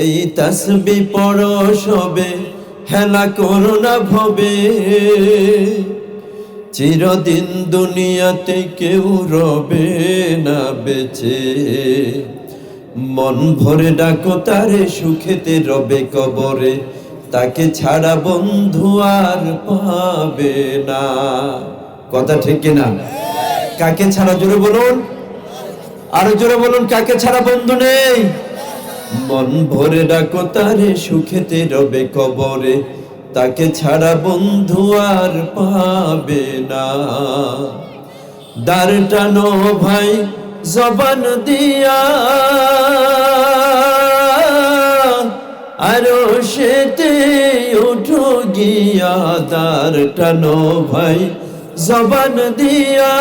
এই তসবি পড়ো সবে হেলা করোনা ভবে। চিরদিন দুনিয়াতে কেউ রবে না বেঁচে। মন ভরে ডাকো তারে, সুখেতে রবে কবরে। তাকে ছাড়া বন্ধু আর পাবে না। কথা ঠিক না কাকে ছাড়া? জোরে বলুন। আরও জোরে বলুন, কাকে ছাড়া বন্ধু নেই? মন ভরে ডাকো তারে, সুখেতে রবে কবরে। তাকে ছাড়া বন্ধু আর পাবে না। দার টানো ভাই, জবান দিয়া। আরও সেতে উঠো গিয়া দার টানো ভাই, জবান দিয়া।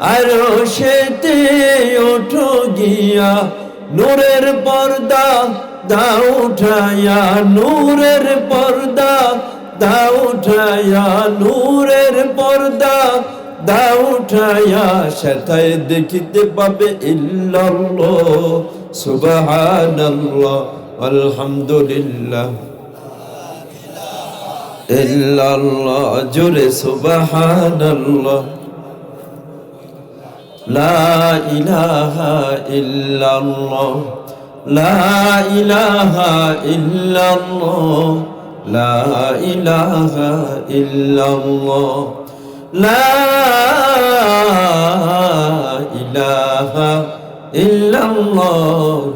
আরও সেতে ওঠো গিয়া, নূরের পর্দা দা উঠায়া নূরের পর্দা দা উঠায়া নূরের পর্দা দা উঠায়া সেটাই দেখিতে পাবে ইল্লাল্লাহ, সুবহানাল্লাহ, আলহামদুলিল্লাহ। ইল্লাল্লাহ, জোরে সুবহানাল্লাহ। لا إله إلا الله لا إله إلا الله لا إله إلا الله لا إله إلا الله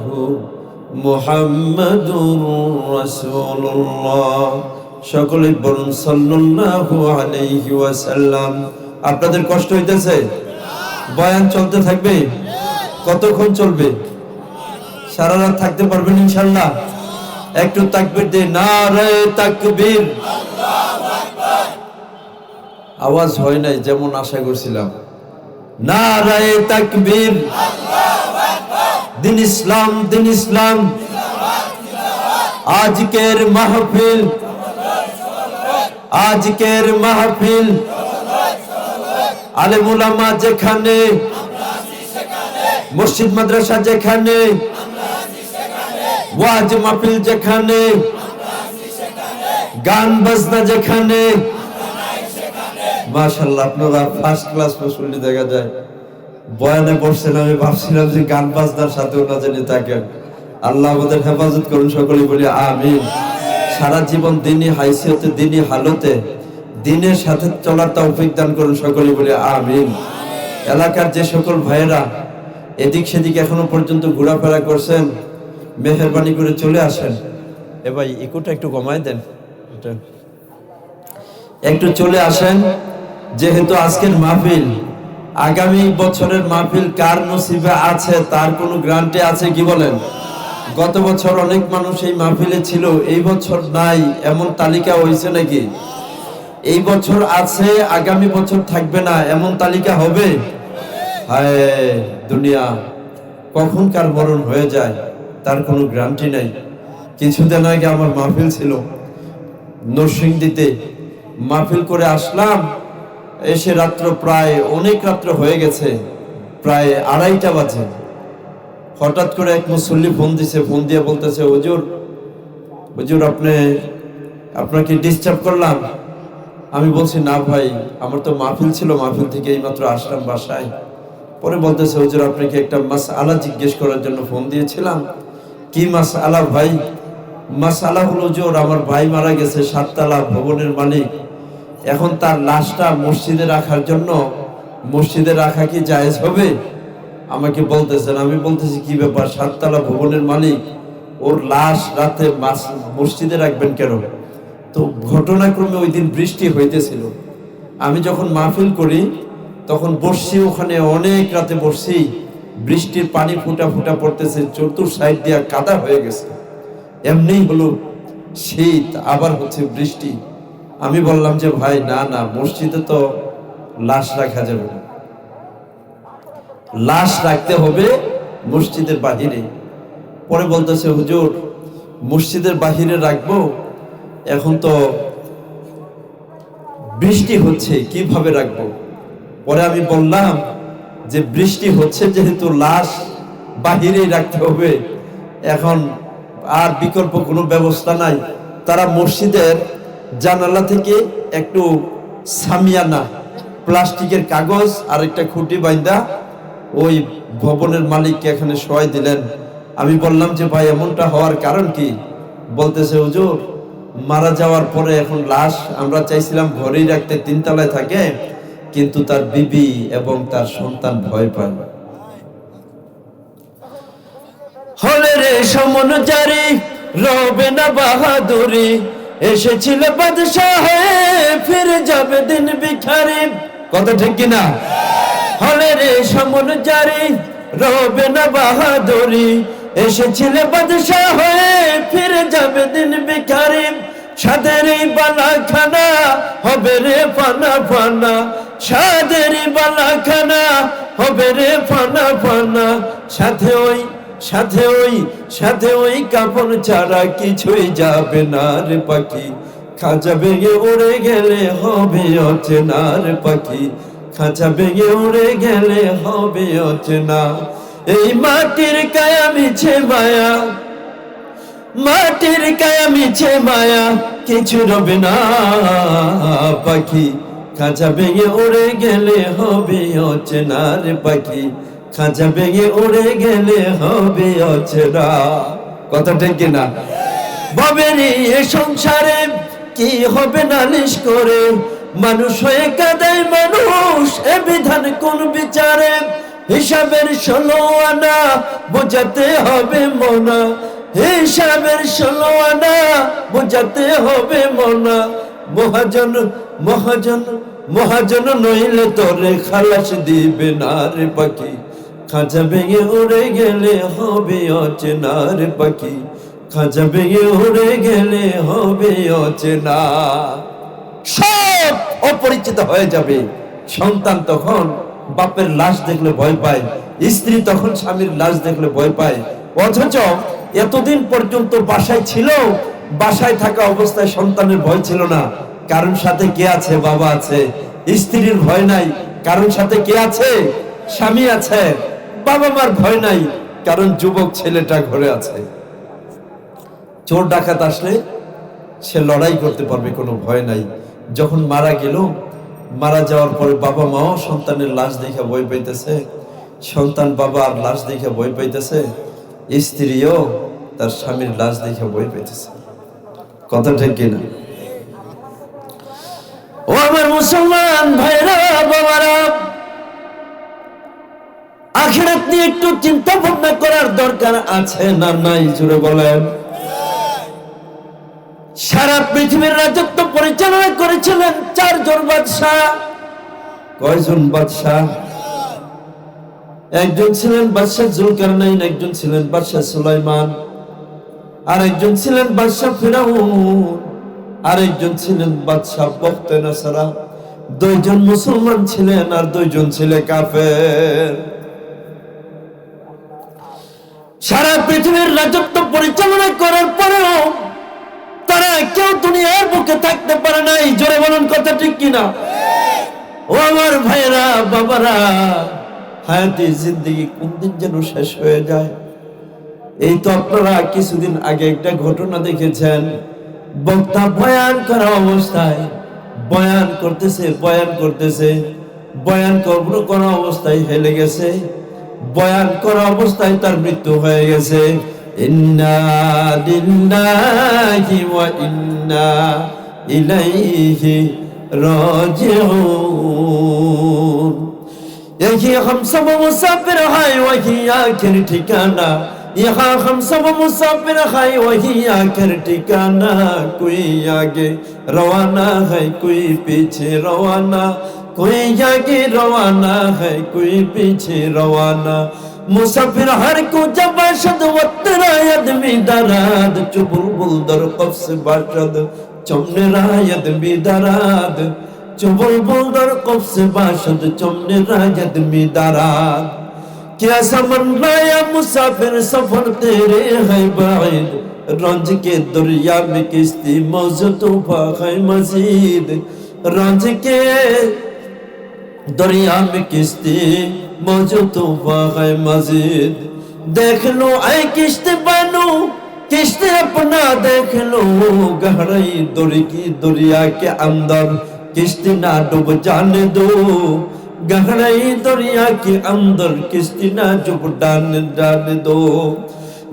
محمد رسول الله সকলে বলুন সাল্লাল্লাহু আলাইহি ওয়াসাল্লাম আপনাদের কষ্ট হইতেছে বয়ান চলতে থাকবে, কতক্ষণ চলবে? সারা রাত থাকতে পারবেন ইনশাল্লাহ। একটু তাকবির দে না রে তাকবীর। আওয়াজ হয় নাই, যেমন আশা করছিলাম। না রে তাকবীর। দিন ইসলাম দিন ইসলাম। আজকের মাহফিল। আজকের মাহফিল। আলেম উলামা যেখানে, মসজিদ, মাদ্রাসা যেখানে, ওয়াজ মাহফিল যেখানে, গান বাজনা যেখানে মাশাল্লাহ আপনারা ফার্স্ট ক্লাস মুসল্লি দেখা যায়। বয়ানে বসছেন আমি ভাবছিলাম যে গান বাজনার সাথে ওনা জেনে থাকেন। আল্লাহ আমাদের হেফাজত করুন সকলে বলি আমিন। সারা জীবন দিনই হাইসিয়তে, দিনই হালতে দিনের সাথে চলার তৌফিক দান করুন সকলে বলে আমিন। এলাকার যে সকল ভাইয়েরা এদিক সেদিক এখনও পর্যন্ত ঘোরাফেরা করছেন, মেহরবানি করে চলে আসেন। এ ভাই, ইকুটা একটু কমাই দেন। একটু চলে আসেন, যেহেতু আজকের মাহফিল, আগামী বছরের মাহফিল কার নসিবে আছে, তার কোনো গ্রান্টে আছে কি বলেন? গত বছর অনেক মানুষ এই মাহফিলে ছিল, এই বছর নাই, এমন তালিকা হয়েছে নাকি? এই বছর আছে, আগামী বছর থাকবে না, এমন তালিকা হবে? দুনিয়া, কখন কার মরণ হয়ে যায়, তার কোনো গ্যারান্টি নাই। কিছুদিন আগে আমার মাহফিল ছিল নরসিংদীতে। মাহফিল করে আসলাম, এসে রাত্র প্রায়, অনেক রাত্র হয়ে গেছে, প্রায় আড়াইটা বাজে। হঠাৎ করে এক মুসল্লি ফোন দিছে, ফোন দিয়ে বলতেছে, হুজুর হুজুর, আপনি, আপনাকে ডিস্টার্ব করলাম। আমি বলছি, না ভাই, আমার তো মাহফিল ছিল, মাহফিল থেকে এইমাত্র আসলাম বাসায়। পরে বলতেছে, হুজুর, আপনাকে একটা মাস আলা জিজ্ঞেস করার জন্য ফোন দিয়েছিলাম। কি মাস আলা ভাই? মাস আলা হলো জোর আমার ভাই মারা গেছে সাততলা ভবনের মালিক। এখন তার লাশটা মসজিদে রাখার জন্য মসজিদে রাখা কি জায়েজ হবে? আমাকে বলতেছেন, আমি বলতেছি, কি ব্যাপার? সাততলা ভবনের মালিক, ওর লাশ রাতে মাস- মসজিদে রাখবেন কেন? তো ঘটনাক্রমে ওই দিন বৃষ্টি হইতেছিল। আমি যখন মাহফিল করি, তখন বসছি ওখানে, অনেক রাতে বসছি। বৃষ্টির পানি ফুটা ফুটা পড়তেছে, চতুর সাইড দিয়া কাদা হয়ে গেছে। এমনি হলো শীত, আবার হচ্ছে বৃষ্টি। আমি বললাম যে, ভাই, না না, মসজিদে তো লাশ রাখা যাবে না। লাশ রাখতে হবে মসজিদের বাহিরে। পরে বলতেছে, হুজুর, মসজিদের বাহিরে রাখব এখন তো বৃষ্টি হচ্ছে, কীভাবে রাখব? পরে আমি বললাম যে বৃষ্টি হচ্ছে যেহেতু লাশ বাহিরেই রাখতে হবে, এখন আর বিকল্প কোনো ব্যবস্থা নাই। তারা মসজিদের জানালা থেকে একটু সামিয়ানা, প্লাস্টিকের কাগজ আর একটা খুঁটি বাইন্দা ওই ভবনের মালিককে এখানে সহায় দিলেন। আমি বললাম যে, ভাই, এমনটা হওয়ার কারণ কি? বলতেছে, হুজুর মারা যাওয়ার পরে এখন লাশ, আমরা চাইছিলাম ঘরেই রাখতে তিনতলায় থাকে, কিন্তু তার বিবি এবং তার সন্তান ভয় পায়। হলে রে রবে না বাহাদুরি, এসেছিল ফিরে যাবে দিন বিখারি কথা ঠিক কিনা? হলে রে সমন জারি, রবে না বাহাদুরি এসেছিল বাদশাহ হয়ে ফিরে যাবে দিন বিখারি সাদের বালাখানা হবে রে ফানা ফানা। সাদের বালাখানা হবে রে ফানা ফানা। সাথে ওই সাথে ওই সাথে ওই কাপড় ছাড়া কিছুই যাবে না রে পাখি। খাঁচা ভেঙে উড়ে গেলে হবে অচেনা রে পাখি। খাঁচা ভেঙে উড়ে গেলে হবে অচেনা। এই মাটির কায়া মিছে মায়া, মাটির কায়া মিছে মায়া, কিছু রবে না পাখি। খাঁচা ভেঙে উড়ে গেলে হবে অচেনা রে পাখি। খাঁচা ভেঙে উড়ে গেলে হবে অচেনা। কথা ঠিক কিনা? ভবেনি এ সংসারে কি হবে নালিশ করে? মানুষ হয়ে কাঁদায় মানুষ, এ বিধান কোন বিচারে? হিসাবের ষোলো আনা বোঝাতে হবে মনা। হিসাবের ষোলো আনা বোঝাতে হবে মনা। মহাজন মহাজন মহাজন নইলে তোরে খালাস দিবে না রে পাখি। খাঁচা ভেঙে উড়ে গেলে হবে অচেনা রে পাখি। খাঁচা ভেঙে উড়ে গেলে হবে অচেনা। সব অপরিচিত হয়ে যাবে সন্তান তখন বাপের লাশ দেখলে ভয় পায়, স্ত্রী তখন স্বামীর লাশ দেখলে ভয় পায়। অথচ এতদিন পর্যন্ত বাসায় ছিল, বাসায় থাকা অবস্থায় সন্তানের ভয় ছিল না। কারণ সাথে কে আছে? বাবা আছে। স্ত্রীর ভয় নাই। কারণ সাথে কে আছে? স্বামী আছে। বাবা মার ভয় নাই। কারণ যুবক ছেলেটা ঘরে আছে। চোর ডাকাত আসলে সে লড়াই করতে পারবে, কোনো ভয় নাই। যখন মারা গেল মারা যাওয়ার পরে বাবা মাও সন্তানের লাশ দেখে বই পাইতেছে। সন্তান বাবা আর লাশ দেখে বই পাইতেছে। স্ত্রীও তার স্বামীর লাশ দেখে বই পাইতেছে। কথা ঠিক কিনা? ও আমার মুসলমান ভাইরা, বাবারা, আখিরাত নিয়ে একটু চিন্তা ভাবনা করার দরকার আছে না নাই? জুড়ে বলেন। সারা পৃথিবীর রাজত্ব পরিচালনা করেছিলেন চারজন বাদশাহ। কয়জন বাদশাহ? একজন ছিলেন বাদশাহ জুলকারনাইন, একজন ছিলেন বাদশাহ সুলাইমান আর একজন ছিলেন বাদশাহ ফিরাউন আর একজন ছিলেন বাদশাহ বখতে নাসারা। দুইজন মুসলমান ছিলেন আর দুইজন ছিলেন কাফের। সারা পৃথিবীর রাজত্ব পরিচালনা করার পরেও তারা কেউ দুনিয়ার বুকে থাকতে পারে নাই। জোরে বলুন কথা ঠিক কিনা? ও আমার ভাইরা বাবারা, হায়াতি জিন্দগি কোন দিন যেন শেষ হয়ে যায়। এই তো আপনারা কিছুদিন আগে একটা ঘটনা দেখেছেন। বক্তা বয়ান করা অবস্থায়, বয়ান করতেছে বয়ান করতেছে, বয়ান করব করা অবস্থায় হেলে গেছে, বয়ান করা অবস্থায় তার মৃত্যু হয়ে গেছে। ইন্না লিল্লাহি ওয়া ইন্না ইলাইহি রাজিউন یہی ہم سب مسافر ہیں وہی آخر ٹھکانہ یہاں ہم سب مسافر ہیں وہی آخر ٹھکانہ کوئی آگے روانہ ہے کوئی پیچھے روانہ کوئی آگے روانہ ہے کوئی پیچھے روانہ मुसाफिर हर को जब बाशद वतरा यदमी दराद चुबुल बुलदर कफ्स बाशद चमने रायद दराद चुबुल बुलदर कफ्स बाशद चमने रायद दराद क्या समन्ना या मुसाफिर सफर तेरे है बाइद रंज के दरिया में किस्ती मौज तूफा है मजीद रंज के दरिया में किस्ती मौज तूफा है मजीद। देख लो आए किश्त बनू, किश्त अपना देख लो। गहराई दुरी की दुनिया के अंदर किश्त ना डूब जाने दो। गहराई दुनिया के अंदर किश्त ना डूब डालने डालने दो।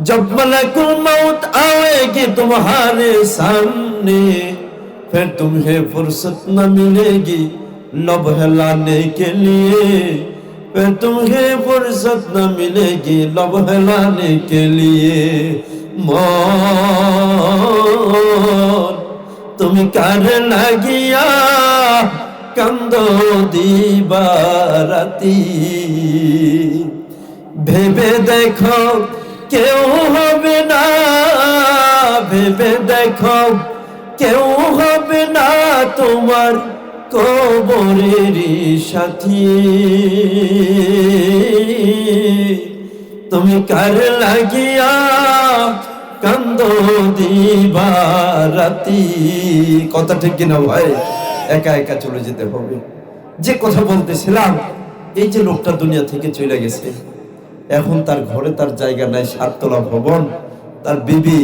जब मलकुल मौत आएगी तुम्हारे सामने, फिर तुम्हें फुर्सत न मिलेगी। लब हिलाने के लिए फिर तुम्हें फुर्सत न मिलेगी लब हिलाने के लिए মন তুমি কার লাগিয়া কান্দ দিবারাতি ভেবে দেখো কেউ হবে না ভেবে দেখো কেউ হবে না তোমার কবরেরই সাথী। তুমি কার লাগিয়া কান্দ দিবারাতি কথা ঠিক কিনা ভাই? একা একা চলে যেতে হবে। যে কথা বলতেছিলাম, এই যে লোকটা দুনিয়া থেকে চলে গেছে, এখন তার ঘরে তার জায়গা নাই, সাততলা ভবন, তার বিবি।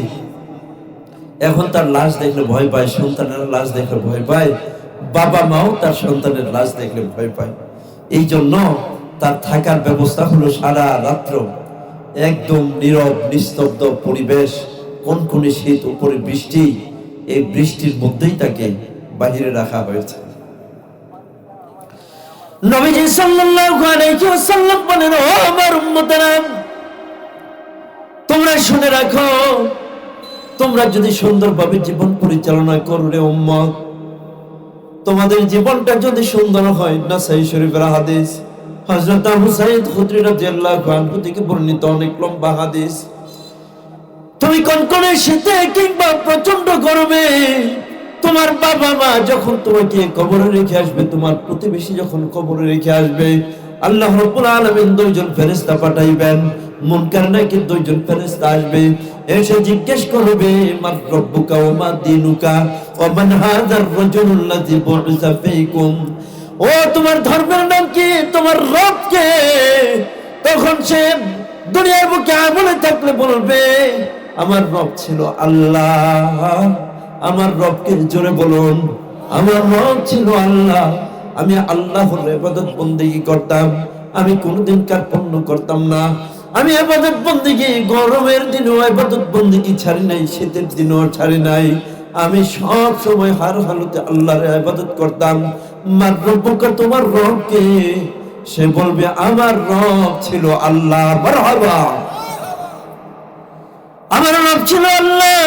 এখন তার লাশ দেখলে ভয় পায়, সন্তানের লাশ দেখলে ভয় পায়। বাবা মাও তার সন্তানের লাশ দেখলে ভয় পায়। এই জন্য তার থাকার ব্যবস্থা হলো সারা রাত্র একদম নীরব, নিস্তব্ধ পরিবেশ কোনখানে শীত, উপরে বৃষ্টি। এই বৃষ্টির মধ্যেই তাকে বাহিরে রাখা হয়েছে। তোমরা শুনে রাখো, তোমরা যদি সুন্দরভাবে জীবন পরিচালনা করলে উম্মত তোমাদের জীবনটা যদি সুন্দর হয় না সাই শরীফের হাদিস। হযরত আবু খুদরি রাদিয়াল্লাহু আনহু থেকে বর্ণিত অনেক লম্বা হাদিস। তুমি কনকনে শীতে কিংবা প্রচণ্ড গরমে তোমার বাবা মা যখন তোমাকে কবরে রেখে আসবে, তোমার প্রতিবেশী যখন কবরে রেখে আসবে, আল্লাহ রাব্বুল আলামিন দুইজন ফেরেশতা পাঠাইবেন। মুনকার নাকি দুইজন ফেরেশতা আসবে। এসে জিজ্ঞেস করবে, মার রব্বুকা ওয়া মা দিনুকা? ওয়া মান হাযার রাজুলুল্লাযী বুইসা ফীকুম? ও, তোমার ধর্মের নাম কি? তোমার রব কে? তখন সে দুনিয়ার বুকে আমলে থাকলে বলবে, আমার রব ছিল আল্লাহ। আমার রবকে জোরে বলুন, আমার রব ছিল আল্লাহ। আমি আল্লাহর ইবাদত বন্দেগী করতাম। আমি কোনোদিন কার্পণ্য করতাম না। আমি ইবাদত বন্দেগী গরমের দিনও ইবাদত বন্দেগী ছাড়ি নাই, শীতের দিনও ছাড়ি নাই। আমি সব সময় হার হালতে আল্লাহর ইবাদত করতাম। মার রব্বুকা তোমার রবকে সে বলবে, আমার রব ছিল আল্লাহ, মারহাবা। আমার রব ছিল আল্লাহ।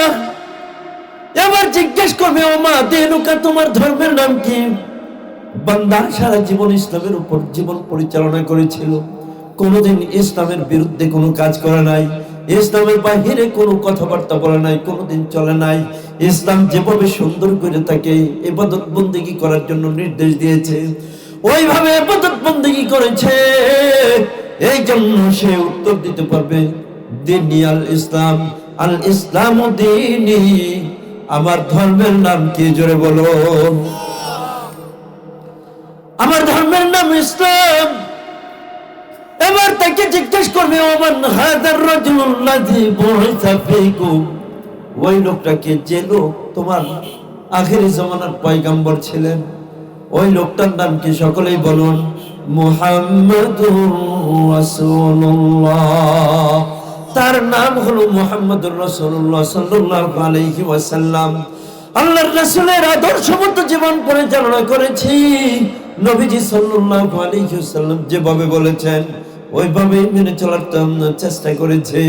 এবার জিজ্ঞেস করবে ও মা দেনুকা, তোমার ধর্মের নাম কি? বান্দা সারা জীবন ইসলামের উপর জীবন পরিচালনা করেছিল। কোনোদিন ইসলামের বিরুদ্ধে কোনো কাজ করে নাই, ইসলামের বাহিরে কোনো কথাবার্তা বলে নাই, কোনোদিন চলে নাই। ইসলাম যেভাবে সুন্দর করে তাকে ইবাদত বন্দেগী করার জন্য নির্দেশ দিয়েছে, ওইভাবে ইবাদত বন্দেগী করেছে। এই জন্য সে উত্তর দিতে পারবে, দিনী আল ইসলাম আল ইসলাম দিনী, আমার ধর্মের নাম কি জোরে বলো? আমার ধর্মের নাম ইসলাম। এবার তাকে জিজ্ঞেস করবে ওমান হাদার রাজুল্লাযী বুইসা ফীকুম? ওই লোকটাকে, যে লোক তোমার আখেরি জামানার পয়গাম্বর ছিলেন, ওই লোকটার নাম কি সকলেই বলুন? মুহাম্মাদুর রাসূলুল্লাহ। তার নাম হলো মুহাম্মদুর রাসূলুল্লাহ সাল্লাল্লাহু আলাইহি ওয়াসাল্লাম। আল্লাহর রাসূলের আদর্শ মতো জীবন পরিচালনা করেছি। নবীজি সাল্লাল্লাহু আলাইহি ওয়াসাল্লাম যেভাবে বলেছেন ওইভাবে মেনে চলার তো চেষ্টা করেছি।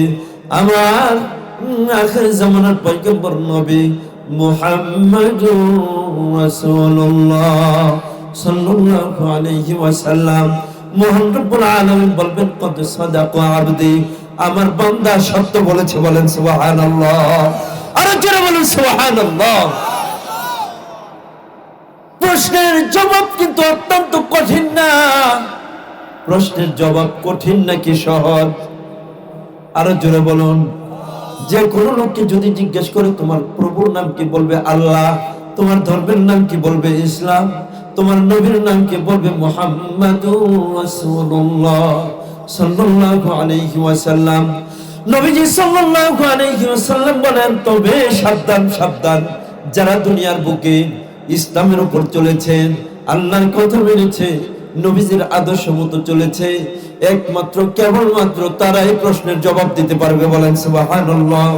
আমার আখের জামানার পয়গম্বর নবী রাসূলুল্লাহ সাল্লাল্লাহু আলাইহি ওয়াসাল্লাম মহান রব্বুল আলামিন বলবেন সাদাকা আবদি? আমার বান্দা সত্য বলেছে, বলেন, সুবহানাল্লাহ। আরও জোরে বলেন, সুবহানাল্লাহ। প্রশ্নের জবাব কিন্তু প্রশ্নের জবাব কঠিন নাকি সহজ? আরও জোরে বলুন। যে কোনো লোককে যদি জিজ্ঞেস করে, তোমার প্রভুর নাম কি? বলবে আল্লাহ। তোমার ধর্মের নাম কি? বলবে ইসলাম। তোমার নবীর নাম কি? বলবে মোহাম্মদ রাসূলুল্লাহ সাল্লাল্লাহু আলাইহি ওয়াসাল্লাম। নবীজি সাল্লাল্লাহু বলেন, তবে সাবধান সাবধান। যারা দুনিয়ার বুকে ইসলামের উপর চলেছেন, আল্লাহর কথা মেনেছে নবীজির আদর্শ মতো চলেছে। একমাত্র, কেবলমাত্র তারাই প্রশ্নের জবাব দিতে পারবে বলেন সুবহানাল্লাহ।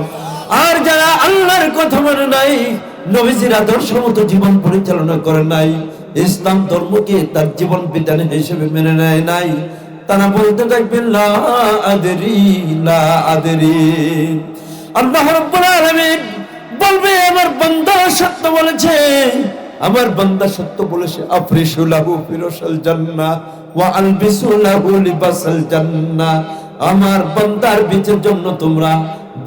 আর যারা আল্লাহর কথা মানে নাই, নবীজির আদর্শ মতো জীবন পরিচালনা করে নাই, ইসলাম ধর্মকে তার জীবন বিধান হিসেবে মেনে নেয় নাই, তারা বলতে থাকবেন লা আদরি লা আদরি। আল্লাহ রাব্বুল আলামিন বলবে, আমার বান্দা সত্য বলেছে। আমার বান্দা সত্য বলেছে, আফরিসু লাহু ফিরসাল জান্নাহ ওয়া আলবিসু লাহু লিবাসাল জান্নাহ। আমার বান্দার বিচের জন্য তোমরা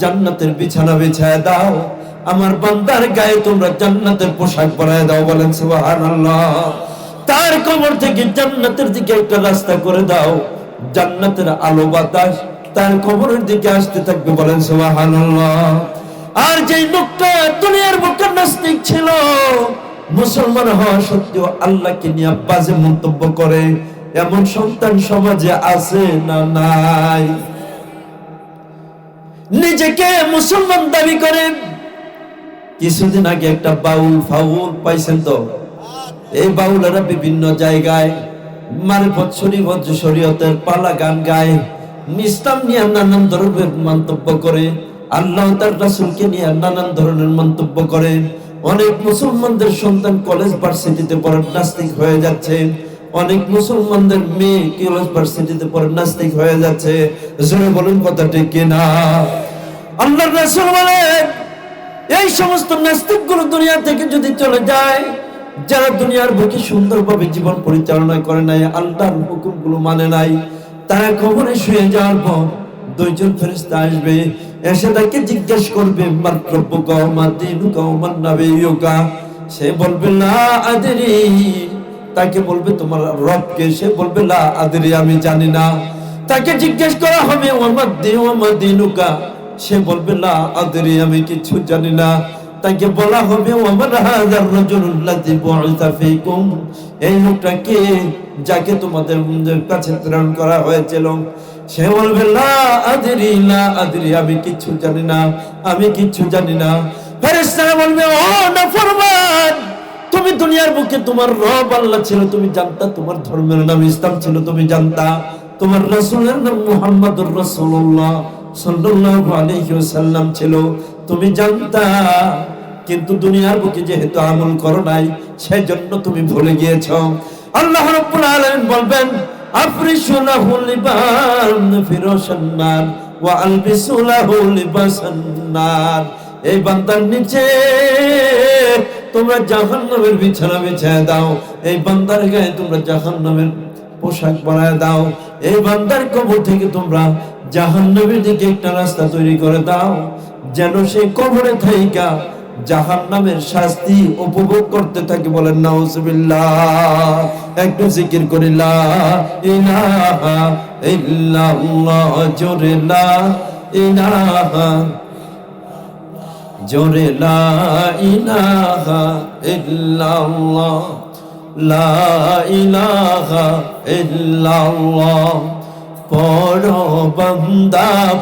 জান্নাতের বিছানা বিছায় দাও। আমার বান্দার গায়ে তোমরা জান্নাতের পোশাক পরায় দাও, বলেন সুবহানাল্লাহ। তার কবর থেকে জান্নাতের দিকে একটা রাস্তা করে দাও, জান্নাতের আলো বাতাস তার কবরের দিকে আসতে থাকবে, বলেন সুবহানাল্লাহ। আর যেই লোকটা দুনিয়ার বুকের নাস্তিক ছিল মুসলমান হওয়া সত্ত্বেও আল্লাহকে নিয়ে বাজে মন্তব্য করে। এমন সন্তান সমাজে আছে না নাই? নিজেকে মুসলমান দাবি করে কিছুদিন আগে একটা বাউল ফাউল পাইছেন তো? এই বাউলেরা বিভিন্ন জায়গায় মারফত শরীফত শরীয়তের পালা গান গায়। ইসলাম নিয়ে নানান ধরনের মন্তব্য করে। আল্লাহ তার রাসূলকে নিয়ে নানান ধরনের মন্তব্য করে। অনেক মুসলমানদের সন্তান কলেজ ভার্সিটিতে পড়ে নাস্তিক হয়ে যাচ্ছে। অনেক মুসলমানদের মেয়ে কলেজ ভার্সিটিতে পড়ে নাস্তিক হয়ে যাচ্ছে। জোরে বলুন কথা ঠিক কিনা? আল্লাহর রাসূল বলেন, এই সমস্ত নাস্তিকগুলো দুনিয়া থেকে যদি চলে যায়, যারা দুনিয়ার বুকে সুন্দরভাবে জীবন পরিচালনা করে নাই, আল্লাহর হুকুমগুলো মানে নাই, তারা খবরে শুয়ে যাওয়ার পর দুইজন ফেরেশতা আসবে। এসে তাকে জিজ্ঞেস করবে নাবিয়ুকা সে বলবে না আদরি। তাকে বলবে, তোমার রবকে সে বলবে না আদরি, আমি জানি না। তাকে জিজ্ঞেস করা হবে ওয়ামাদ দিন ওয়ামাদ দিনুকা সে বলবে না আদরি, আমি কিছু জানি না। তাকে বলা হবে এই লোকটা কে যাকে তোমাদের কাছে প্রেরণ করা হয়েছিল সে বলবে, না আদরি লা আদরি, আমি কিছু জানি না, আমি কিছু জানি না। ফেরেশতারা বলবে, ও নাফরমান, তুমি দুনিয়ার বুকে তোমার রব আল্লাহ ছিল, তুমি জানতা তোমার ধর্মের নাম ইসলাম ছিল, তুমি জানতা তোমার রাসূলের নাম মুহাম্মদুর রাসূলুল্লাহ সাল্লাল্লাহু আলাইহি ওয়াসাল্লাম ছিল, তুমি জানতা। কিন্তু দুনিয়ার বুকে যেহেতু আমল করো নাই, সেজন্য তুমি ভুলে গিয়েছো। আল্লাহ রাব্বুল আলামিন বলবেন লাহু লিবান ফিরোশান নার ওয়া আলবিসু লাহু লিবাসান নার এই বান্দার নিচে তোমরা জাহান্নামের বিছানা বিছায় দাও, এই বান্দার গায়ে তোমরা জাহান্নামের পোশাক বানায় দাও, এই বান্দার কবর থেকে তোমরা জাহান্নামের দিকে একটা রাস্তা তৈরি করে দাও, যেন সে কবরে থাইকা জাহান্নামের শাস্তি উপভোগ করতে থাকে বলেন, নাউজুবিল্লাহ, একটু জিকির করি, লা ইলাহা ইল্লাল্লাহ, জোরে লা ইলাহা, জোরে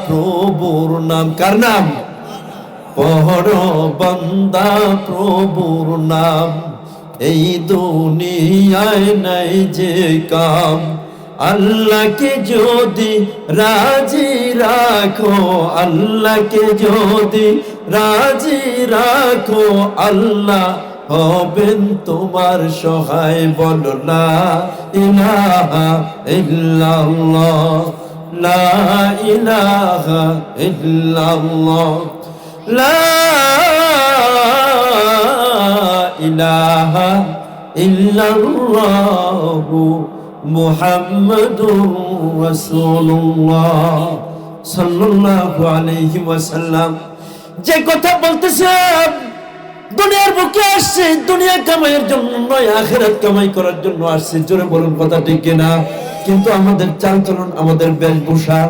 প্রভুর নাম। কার নাম? পড় বান্দা প্রভুর নাম। এই দুনিয়ায় নাই যে কাম। আল্লাহকে যদি রাজি রাখো, আল্লাহকে যদি রাজি রাখো, আল্লাহ হবেন তোমার সহায় বলো না ইলাহা ইল্লাল্লাহ, লা ইলাহা ইল্লাল্লাহ। আলাইহি ওয়াসাল্লাম। যে কথা বলতেছেন দুনিয়ার বুকে আসছে, দুনিয়া কামাইয়ের জন্য নয়, আখেরাত কামাই করার জন্য আসছে। জোরে বলুন, কথা ঠিক কিনা? কিন্তু আমাদের চালচলন আমাদের বেশভূষা,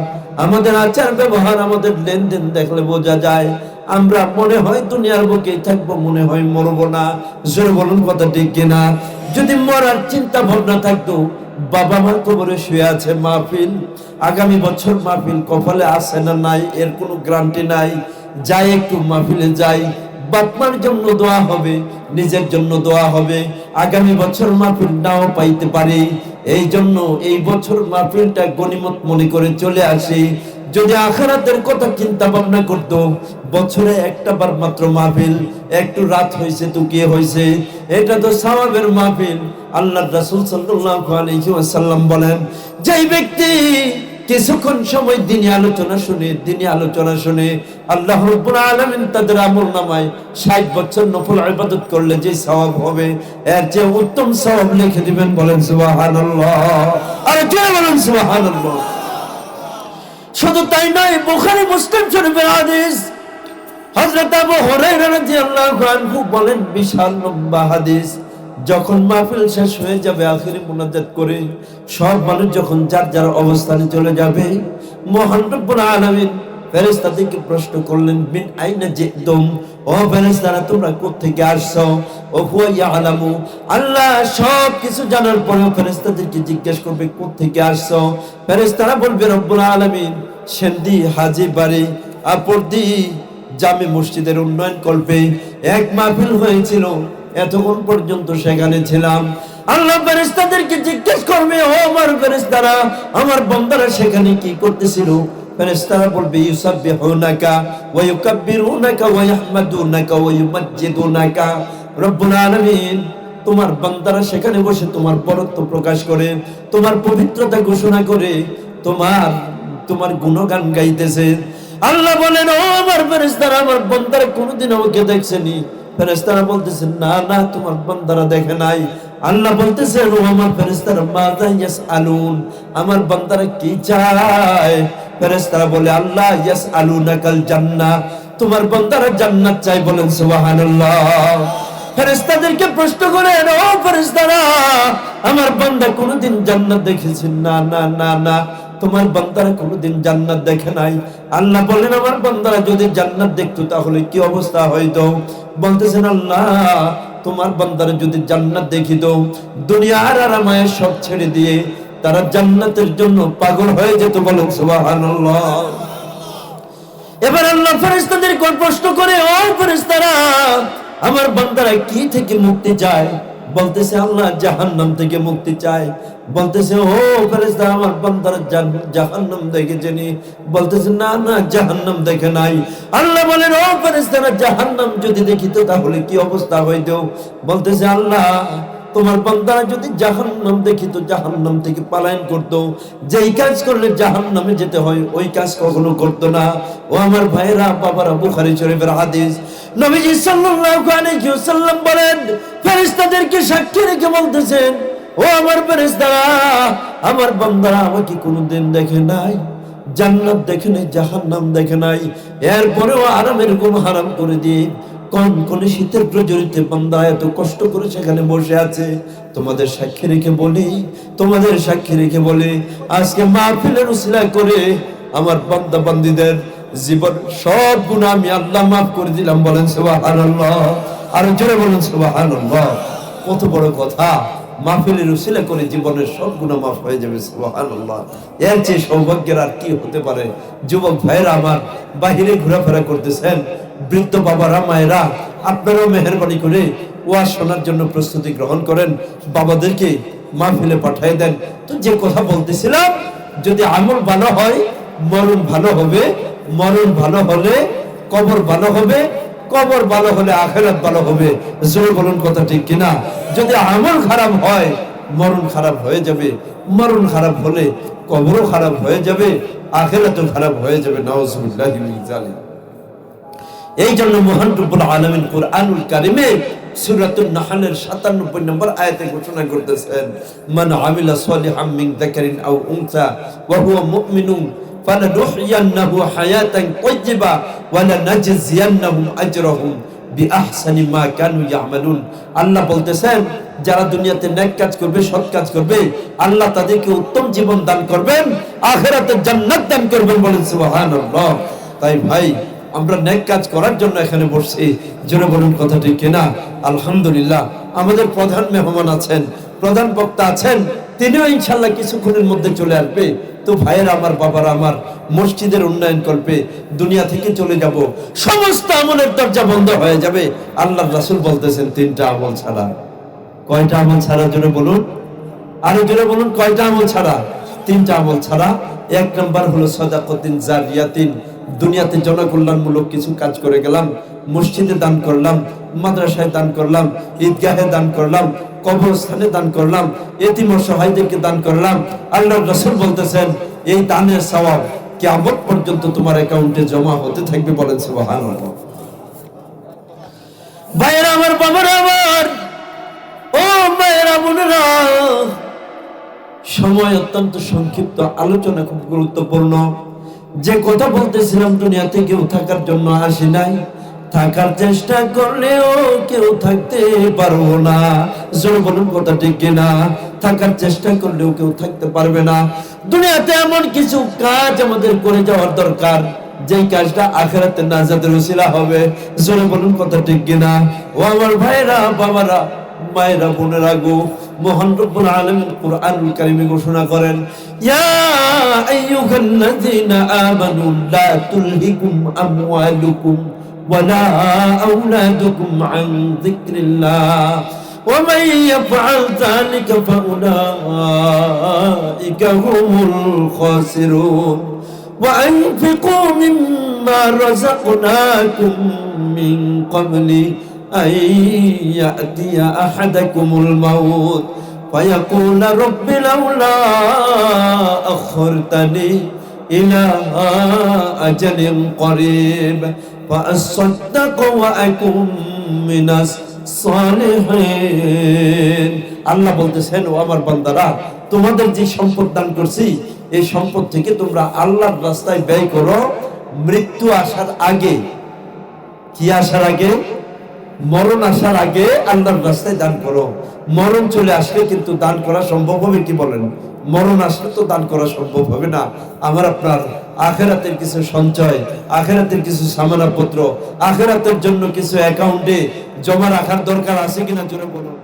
আমাদের আচার ব্যবহার আমাদের লেনদেন দেখলে বোঝা যায় আমরা মনে হয় দুনিয়ার বুকেই থাকব, মনে হয় মরবো না। জোরে বলুন কথা ঠিক কিনা? যদি মরার চিন্তা ভাবনা থাকতো, বাবা মার কবরে শুয়ে আছে মাহফিল। আগামী বছর মাহফিল কপালে আসে না নাই, এর কোনো গ্যারান্টি নাই। যাই একটু মাহফিলে যাই বাপমার জন্য দোয়া হবে, নিজের জন্য দোয়া হবে। আগামী বছর মাহফিল নাও পাইতে পারি। এই জন্য এই বছর মাহফিলটা গনিমত মনে করে চলে আসি। যদি আখারাতের কথা চিন্তা ভাবনা করতো, বছরে একটা বার মাত্র মাহফিল, একটু রাত হয়েছে তো কি হয়েছে? এটা তো সাওয়াবের মাহফিল। আল্লাহ রাসূল আলাইহি বলেন, যেই ব্যক্তি কিছুক্ষণ সময় দিনী আলোচনা শুনে, দিনী আলোচনা শুনে, আল্লাহ আলামিন তাদের আমল নামায় 60 বছর নফল ইবাদত করলে যে সওয়াব হবে, এর চেয়ে উত্তম সওয়াব লিখে দিবেন বলেন সুবহানাল্লাহ। আর কে বলেন সুবহানাল্লাহ। শুধু তাই নয়, বুখারী, মুসলিম শরীফের হাদিস। হযরত আবু হুরায়রা রাদিয়াল্লাহু আনহু বলেন, বিশাল লম্বা হাদিস। যখন মাহফিল শেষ হয়ে যাবে, আখিরি মুনাজাত করে সব মানুষ যখন যার যার অবস্থানে চলে যাবে, মহান রব্বুল আলামিন ফেরেশতাদেরকে প্রশ্ন করলেন বিন আইনা জিতুম? ও ফেরেশতারা, তোমরা কোত্থেকে আসছো? ও হুয়া ইয়ালামু। আল্লাহ সব কিছু জানার পরেও ফেরেশতাদেরকে জিজ্ঞেস করবে, কোত্থেকে আসছো? ফেরেশতারা বলবে, রব্বুল আলামিন। সেন্দি হাজি বাড়ি, আপরদি জামে মসজিদের উন্নয়ন কল্পে এক মাহফিল হয়েছিল। এতক্ষণ পর্যন্ত সেখানে ছিলাম। আল্লাহ ফেরেশতাদেরকে জিজ্ঞেস করবে, ও আমার ফেরেশতারা, আমার বন্দারা সেখানে কি করতেছিল? ফেরেশতারা বলবে ওয়া ইউকাব্বিরুনাকা ওয়া ইয়াহমাদুনাকা ওয়া ইউমাজ্জিদুনাকা। রব্বুল আলামিন, তোমার বান্দারা সেখানে বসে তোমার বরত্ব প্রকাশ করে, তোমার পবিত্রতা ঘোষণা করে, তোমার তোমার গুণগান গাইতেছে। আল্লাহ বলেন, ও আমার ফেরেশতারা, আমার বান্দারা কোনোদিন আমাকে দেখছেনি। ফেরেশতারা বলতেছেন না না, তোমার বান্দারা দেখে নাই। আল্লাহ বলতেছেন ও আমার ফেরেশতারা, মাযা ইয়াসআলুন, আমার বান্দারা কি চায়? ফেরেশতারা বলে, আল্লাহ, ইয়াসআলুনাকাল জান্নাহ, তোমার বন্দারা জান্নাত চাই বলেন, সুবহানাল্লাহ। ফেরেশতাদেরকে প্রশ্ন করেন, ও ফেরেশতারা, আমার বান্দা কোনোদিন জান্নাত দেখেছেন? না না না না। তোমার বান্দারা কোনোদিন জান্নাত দেখে নাই। আল্লাহ বলেন আমার বান্দারা যদি জান্নাত দেখতো, তাহলে কি অবস্থা হইতো? বলতেছেন, আল্লাহ, তোমার বান্দারা যদি জান্নাত দেখিত, দুনিয়ার আরামায় সব ছেড়ে দিয়ে তারা জান্নাতের জন্য পাগল হয়ে যেত বলেন, সুবহানাল্লাহ। এবার আল্লাহ ফেরেশতাদের কোন প্রশ্ন করে, ও ফেরেশতারা, আমার বান্দারা কি থেকে মুক্তি চায়? বলতেছে, আল্লাহ জাহান্নাম থেকে মুক্তি চাই বলতেছে, ও ফেরেস্তা আমার বান্দারা জাহান্নাম দেখেছেনি বলতেছে, না না, জাহান্নাম দেখে নাই। আল্লাহ বলেন, ও ফেরেস্তারা জাহান্নাম যদি দেখিত তাহলে কি অবস্থা হইতো? বলতেছে, আল্লাহ তোমার বান্দারা যদি জাহান্নাম দেখিত জাহান্নাম থেকে পলায়ন করতো। যেই কাজ করলে জাহান্নামে যেতে হয়, ওই কাজ কখনো করতো না। ও আমার ভাইরা বাবারা, বুখারী শরীফের হাদিস। নবীজি সাল্লাল্লাহু আলাইহি ওয়াসাল্লাম বলেন, ফেরেশতাদেরকে সাক্ষী রেখে বলতেছেন, ও আমার ফেরেশতারা, আমার আমাকে কোনোদিন দেখে নাই, জান্নাত দেখে নাই, জাহান্নাম দেখে নাই। এরপরেও আরামের ঘুম হারাম করে দিয়ে কোন কোন শীতের প্রজরিতে বান্দা এত কষ্ট করে সেখানে বসে আছে। তোমাদের সাক্ষী রেখে বলি, তোমাদের সাক্ষী রেখে বলি, আজকে মাহফিলের উসিলা করে আমার বান্দা বান্দিদের জীবন সব গুণ আমি আল্লাহ মাফ করে দিলাম। বলেন সুবহানাল্লাহ। আর জোরে বলেন সুবহানাল্লাহ। কত বড় কথা। মাহফিলের উসিলা করে জীবনের সব গুণা মাফ হয়ে যাবে সুবহানাল্লাহ। এর চেয়ে সৌভাগ্যের আর কি হতে পারে? যুবক ভাইরা আমার বাহিরে ঘোরাফেরা করতেছেন। বৃদ্ধ বাবারা মায়েরা আপনারাও মেহরবানি করে ওয়াজ শোনার জন্য প্রস্তুতি গ্রহণ করেন। বাবাদেরকে মা মাহফিলে পাঠিয়ে দেন। তো যে কথা বলতেছিলাম, যদি আমল ভালো হয়, মরণ ভালো হবে। মরণ ভালো হলে কবর ভালো হবে। কবর ভালো হলে আখেরাত ভালো হবে। জোর বলুন কথা ঠিক কিনা? যদি আমল খারাপ হয়, মরণ খারাপ হয়ে যাবে। মরণ খারাপ হলে কবরও খারাপ হয়ে যাবে। আখেরাতও খারাপ হয়ে যাবে। জালিম এই জন্য মহান রব্বুল আলামিন কুরআনুল কারিমে সূরাতুন নাহলের 97 নম্বর ঘোষণা করতেছেন, মান আমিলা আল্লাহ বলতেছেন, যারা দুনিয়াতে নেক কাজ করবে, সৎ কাজ করবে, আল্লাহ তাদেরকে উত্তম জীবন দান করবেন, আখিরাতে জান্নাত দান করবেন বলেন তাই ভাই আমরা নেক কাজ করার জন্য এখানে বসছি। জোরে বলুন কথা ঠিক কিনা? আলহামদুলিল্লাহ। আমাদের প্রধান মেহমান আছেন, প্রধান বক্তা আছেন, তিনিও ইনশাল্লাহ কিছুক্ষণের মধ্যে চলে আসবে। তো ভাইয়ের আমার, বাবার আমার, মসজিদের উন্নয়ন করবে দুনিয়া থেকে চলে যাব। সমস্ত আমলের দরজা বন্ধ হয়ে যাবে। আল্লাহ রাসূল বলতেছেন, তিনটা আমল ছাড়া। কয়টা আমল ছাড়া? জোরে বলুন। আরও জোরে বলুন, কয়টা আমল ছাড়া? তিনটা আমল ছাড়া। এক নম্বর হলো সদাকতিন জারিয়াতিন। দুনিয়াতে জনকল্যাণমূলক কিছু কাজ করে গেলাম, মসজিদে দান করলাম, মাদ্রাসায় দান করলাম, ঈদগাহে দান করলাম, কবরস্থানে দান করলাম, এতিম অসহায়দেরকে দান করলাম। আল্লাহ রসুল বলতেছেন, এই দানের সওয়াব কিয়ামত পর্যন্ত তোমার অ্যাকাউন্টে জমা হতে থাকবে বলেন বোনেরা, সময় অত্যন্ত সংক্ষিপ্ত, আলোচনা খুব গুরুত্বপূর্ণ। যে কথা বলতেছিলাম দুনিয়াতে কেউ থাকার জন্য আসি নাই। থাকার চেষ্টা করলেও কেউ থাকতে পারব না। জোর বলুন কথা ঠিক কিনা? থাকার চেষ্টা করলেও কেউ থাকতে পারবে না। দুনিয়াতে এমন কিছু কাজ আমাদের করে যাওয়ার দরকার, যেই কাজটা আখেরাতে নাজাতের উসিলা হবে। জোরে বলুন কথা ঠিক কিনা? ও আমার ভাইরা বাবারা, মায়েরা, বোনেরা গো মহান রব্বুল আলামিন কুরআনুল কারীমে ঘোষণা করেন ইয়া আইয়ুহাল্লাযীনা আমানু লা তুলহিকুম আমওয়ালুকুম ওয়ালা আওলাদুকুম আন যিকরিল্লাহ ومن يفعل ذلك فأولئك هم الخاسرون وأنفقوا مما رزقناكم من قبل أن يأتي أحدكم الموت فيقول رب لولا أخرتني إلى أجل قريب فأصدق وأكن من الصالحين আল্লাহ বলতেছেন ও আমার বান্দারা তোমাদের যে সম্পদ দান করছি এই সম্পদ থেকে তোমরা আল্লাহর রাস্তায় ব্যয় করো মৃত্যু আসার আগে কি আসার আগে মরণ আসার আগে আল্লাহর রাস্তায় দান করো। মরণ চলে আসলে কিন্তু দান করা সম্ভব হবে কি বলেন? মরণ আসলে তো দান করা সম্ভব হবে না। আমার আপনার আখেরাতের কিছু সঞ্চয়, আখেরাতের কিছু সামানাপত্র, আখেরাতের জন্য কিছু অ্যাকাউন্টে জমা রাখার দরকার আছে কিনা জোরে বলুন।